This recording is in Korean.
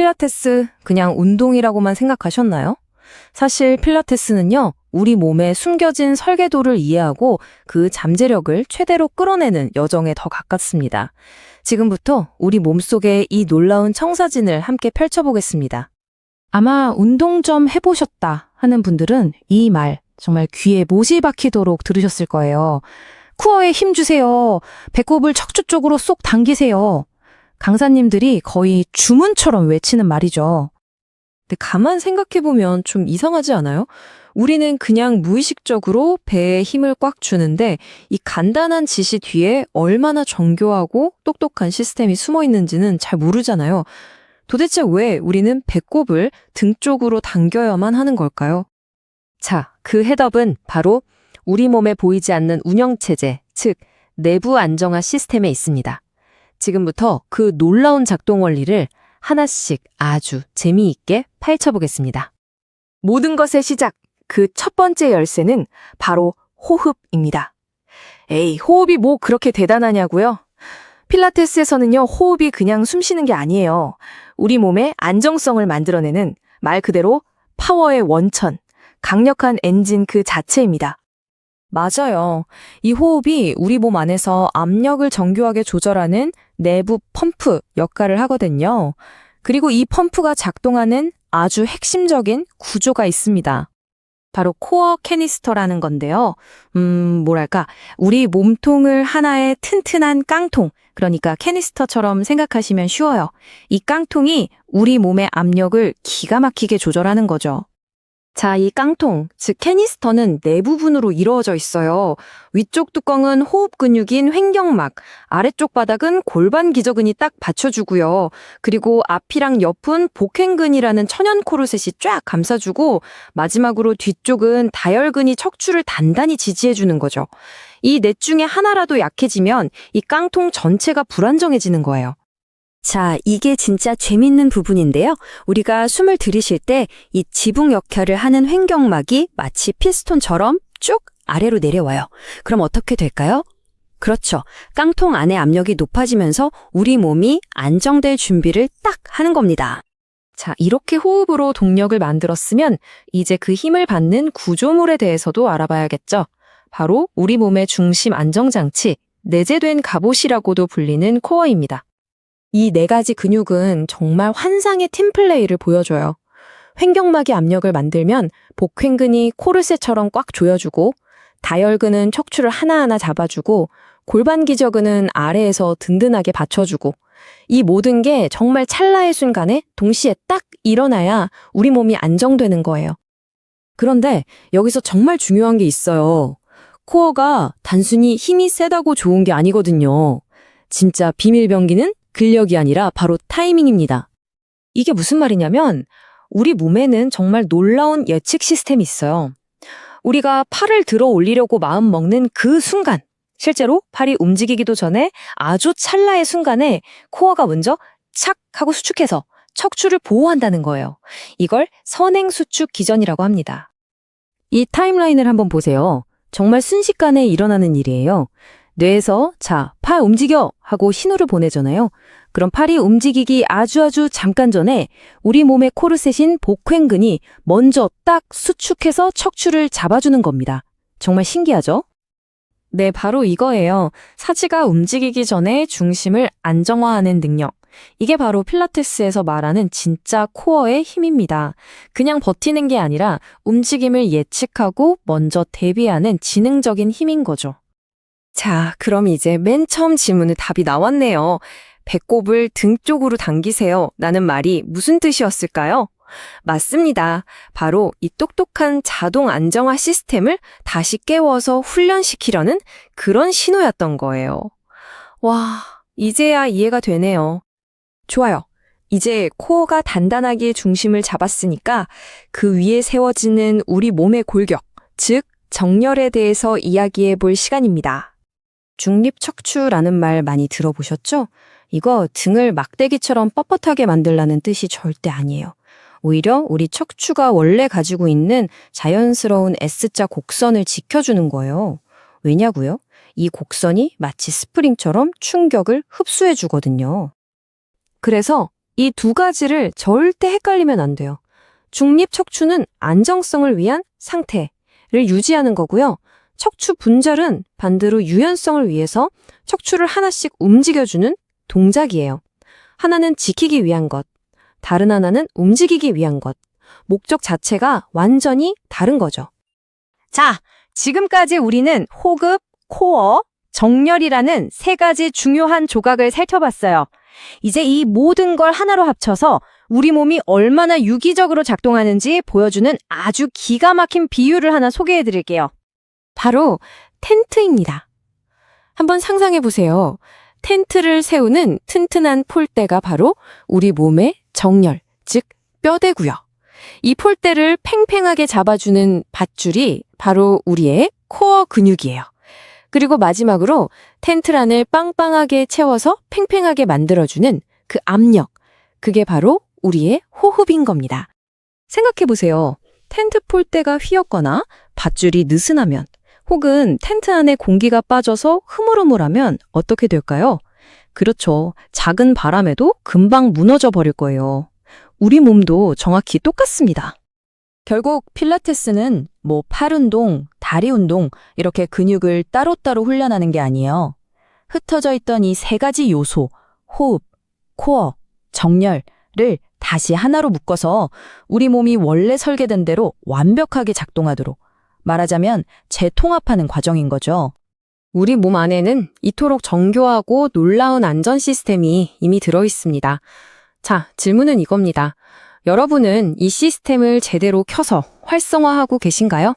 필라테스 그냥 운동이라고만 생각하셨나요? 사실 필라테스는요, 우리 몸에 숨겨진 설계도를 이해하고 그 잠재력을 최대로 끌어내는 여정에 더 가깝습니다. 지금부터 우리 몸속의 이 놀라운 청사진을 함께 펼쳐보겠습니다. 아마 운동 좀 해보셨다 하는 분들은 이 말 정말 귀에 못이 박히도록 들으셨을 거예요. 쿠어에 힘 주세요. 배꼽을 척추 쪽으로 쏙 당기세요. 강사님들이 거의 주문처럼 외치는 말이죠. 근데 가만 생각해보면 좀 이상하지 않아요? 우리는 그냥 무의식적으로 배에 힘을 꽉 주는데 이 간단한 지시 뒤에 얼마나 정교하고 똑똑한 시스템이 숨어 있는지는 잘 모르잖아요. 도대체 왜 우리는 배꼽을 등 쪽으로 당겨야만 하는 걸까요? 자, 그 해답은 바로 우리 몸에 보이지 않는 운영체제, 즉, 내부 안정화 시스템에 있습니다. 지금부터 그 놀라운 작동 원리를 하나씩 아주 재미있게 파헤쳐보겠습니다. 모든 것의 시작, 그 첫 번째 열쇠는 바로 호흡입니다. 에이, 호흡이 뭐 그렇게 대단하냐고요? 필라테스에서는요, 호흡이 그냥 숨 쉬는 게 아니에요. 우리 몸의 안정성을 만들어내는 말 그대로 파워의 원천, 강력한 엔진 그 자체입니다. 맞아요. 이 호흡이 우리 몸 안에서 압력을 정교하게 조절하는 내부 펌프 역할을 하거든요. 그리고 이 펌프가 작동하는 아주 핵심적인 구조가 있습니다. 바로 코어 캐니스터라는 건데요. 음, 뭐랄까, 우리 몸통을 하나의 튼튼한 깡통, 그러니까 캐니스터처럼 생각하시면 쉬워요. 이 깡통이 우리 몸의 압력을 기가 막히게 조절하는 거죠. 자, 이 깡통, 즉 캐니스터는 네 부분으로 이루어져 있어요. 위쪽 뚜껑은 호흡 근육인 횡격막, 아래쪽 바닥은 골반 기저근이 딱 받쳐주고요. 그리고 앞이랑 옆은 복횡근이라는 천연 코르셋이 쫙 감싸주고 마지막으로 뒤쪽은 다혈근이 척추를 단단히 지지해주는 거죠. 이 넷 중에 하나라도 약해지면 이 깡통 전체가 불안정해지는 거예요. 자, 이게 진짜 재밌는 부분인데요. 우리가 숨을 들이쉴 때이 지붕 역할을 하는 횡격막이 마치 피스톤처럼 쭉 아래로 내려와요. 그럼 어떻게 될까요? 그렇죠. 깡통 안의 압력이 높아지면서 우리 몸이 안정될 준비를 딱 하는 겁니다. 자, 이렇게 호흡으로 동력을 만들었으면 이제 그 힘을 받는 구조물에 대해서도 알아봐야겠죠. 바로 우리 몸의 중심 안정장치, 내재된 갑옷이라고도 불리는 코어입니다. 이 네 가지 근육은 정말 환상의 팀플레이를 보여줘요. 횡격막이 압력을 만들면 복횡근이 코르셋처럼 꽉 조여주고 다혈근은 척추를 하나하나 잡아주고 골반 기저근은 아래에서 든든하게 받쳐주고 이 모든 게 정말 찰나의 순간에 동시에 딱 일어나야 우리 몸이 안정되는 거예요. 그런데 여기서 정말 중요한 게 있어요. 코어가 단순히 힘이 세다고 좋은 게 아니거든요. 진짜 비밀병기는 근력이 아니라 바로 타이밍입니다. 이게 무슨 말이냐면 우리 몸에는 정말 놀라운 예측 시스템이 있어요. 우리가 팔을 들어 올리려고 마음 먹는 그 순간, 실제로 팔이 움직이기도 전에 아주 찰나의 순간에 코어가 먼저 착 하고 수축해서 척추를 보호한다는 거예요. 이걸 선행 수축 기전이라고 합니다. 이 타임라인을 한번 보세요. 정말 순식간에 일어나는 일이에요. 뇌에서 자, 팔 움직여 하고 신호를 보내잖아요. 그럼 팔이 움직이기 아주 아주 잠깐 전에 우리 몸의 코르셋인 복횡근이 먼저 딱 수축해서 척추를 잡아주는 겁니다. 정말 신기하죠? 네, 바로 이거예요. 사지가 움직이기 전에 중심을 안정화하는 능력. 이게 바로 필라테스에서 말하는 진짜 코어의 힘입니다. 그냥 버티는 게 아니라 움직임을 예측하고 먼저 대비하는 지능적인 힘인 거죠. 자, 그럼 이제 맨 처음 질문의 답이 나왔네요. 배꼽을 등 쪽으로 당기세요. 라는 말이 무슨 뜻이었을까요? 맞습니다. 바로 이 똑똑한 자동 안정화 시스템을 다시 깨워서 훈련시키려는 그런 신호였던 거예요. 와, 이제야 이해가 되네요. 좋아요. 이제 코어가 단단하게 중심을 잡았으니까 그 위에 세워지는 우리 몸의 골격, 즉 정렬에 대해서 이야기해 볼 시간입니다. 중립척추라는 말 많이 들어보셨죠? 이거 등을 막대기처럼 뻣뻣하게 만들라는 뜻이 절대 아니에요. 오히려 우리 척추가 원래 가지고 있는 자연스러운 S자 곡선을 지켜주는 거예요. 왜냐고요? 이 곡선이 마치 스프링처럼 충격을 흡수해 주거든요. 그래서 이 두 가지를 절대 헷갈리면 안 돼요. 중립 척추는 안정성을 위한 상태를 유지하는 거고요. 척추 분절은 반대로 유연성을 위해서 척추를 하나씩 움직여주는 동작이에요. 하나는 지키기 위한 것, 다른 하나는 움직이기 위한 것. 목적 자체가 완전히 다른 거죠. 자, 지금까지 우리는 호흡, 코어, 정렬이라는 세 가지 중요한 조각을 살펴봤어요. 이제 이 모든 걸 하나로 합쳐서 우리 몸이 얼마나 유기적으로 작동하는지 보여주는 아주 기가 막힌 비유를 하나 소개해 드릴게요. 바로 텐트입니다. 한번 상상해 보세요. 텐트를 세우는 튼튼한 폴대가 바로 우리 몸의 정렬, 즉 뼈대고요. 이 폴대를 팽팽하게 잡아주는 밧줄이 바로 우리의 코어 근육이에요. 그리고 마지막으로 텐트란을 빵빵하게 채워서 팽팽하게 만들어주는 그 압력, 그게 바로 우리의 호흡인 겁니다. 생각해 보세요. 텐트 폴대가 휘었거나 밧줄이 느슨하면 혹은 텐트 안에 공기가 빠져서 흐물흐물하면 어떻게 될까요? 그렇죠. 작은 바람에도 금방 무너져 버릴 거예요. 우리 몸도 정확히 똑같습니다. 결국 필라테스는 뭐 팔 운동, 다리 운동 이렇게 근육을 따로따로 훈련하는 게 아니에요. 흩어져 있던 이 세 가지 요소, 호흡, 코어, 정렬을 다시 하나로 묶어서 우리 몸이 원래 설계된 대로 완벽하게 작동하도록 말하자면 재통합하는 과정인 거죠. 우리 몸 안에는 이토록 정교하고 놀라운 안전 시스템이 이미 들어 있습니다. 자, 질문은 이겁니다. 여러분은 이 시스템을 제대로 켜서 활성화하고 계신가요?